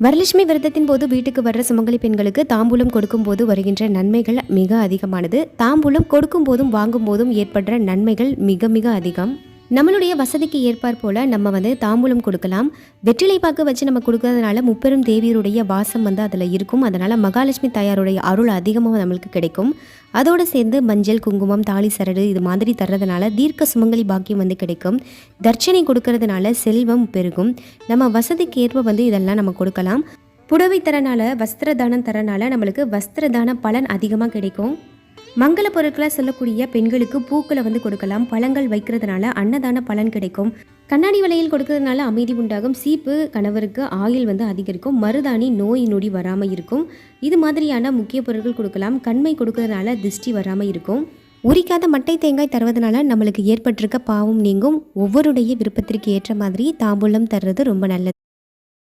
வரலட்சுமி விரதத்தின் போது வீட்டுக்கு வர்ற சுமங்கலி பெண்களுக்கு தாம்பூலம் கொடுக்கும்போது வருகின்ற நன்மைகள் மிக அதிகமானது. தாம்பூலம் கொடுக்கும் போதும் வாங்கும் போதும் ஏற்படுற நன்மைகள் மிக மிக அதிகம். நம்மளுடைய வசதிக்கு ஏற்பார் போல நம்ம வந்து தாம்பூலம் கொடுக்கலாம். வெற்றிலை பாக்கு வச்சு நம்ம கொடுக்கறதுனால முப்பெரும் தேவியருடைய வாசம் வந்து அதில் இருக்கும். அதனால் மகாலட்சுமி தாயாருடைய அருள் அதிகமாக நம்மளுக்கு கிடைக்கும். அதோடு சேர்ந்து மஞ்சள் குங்குமம் தாலி சரடு இது மாதிரி தர்றதுனால தீர்க்க சுமங்கலி பாக்கியம் வந்து கிடைக்கும். தர்ச்சனை கொடுக்கறதுனால செல்வம் பெருகும். நம்ம வசதிக்கு ஏற்ப வந்து இதெல்லாம் நம்ம கொடுக்கலாம். புடவை தரனால வஸ்திர தானம் தரனால நம்மளுக்கு வஸ்திர தான பலன் அதிகமாக கிடைக்கும். மங்கள பொருட்களை சொல்லக்கூடிய பெண்களுக்கு பூக்களை வந்து கொடுக்கலாம். பழங்கள் வைக்கிறதுனால அன்னதான பலன் கிடைக்கும். கண்ணாடி வளையல் கொடுக்கறதுனால அமைதி உண்டாகும். சீப்பு கணவருக்கு ஆயில் வந்து அதிகரிக்கும். மருதாணி நோய் நொடி வராமல் இருக்கும். இது மாதிரியான முக்கிய பொருட்கள் கொடுக்கலாம். கண்மை கொடுக்கறதுனால திருஷ்டி வராமல் இருக்கும். உரிக்காத மட்டை தேங்காய் தருவதனால நம்மளுக்கு ஏற்பட்டிருக்க பாவம் நீங்கும். ஒவ்வொருடைய விருப்பத்திற்கு ஏற்ற மாதிரி தாம்பூலம் தர்றது ரொம்ப நல்லது.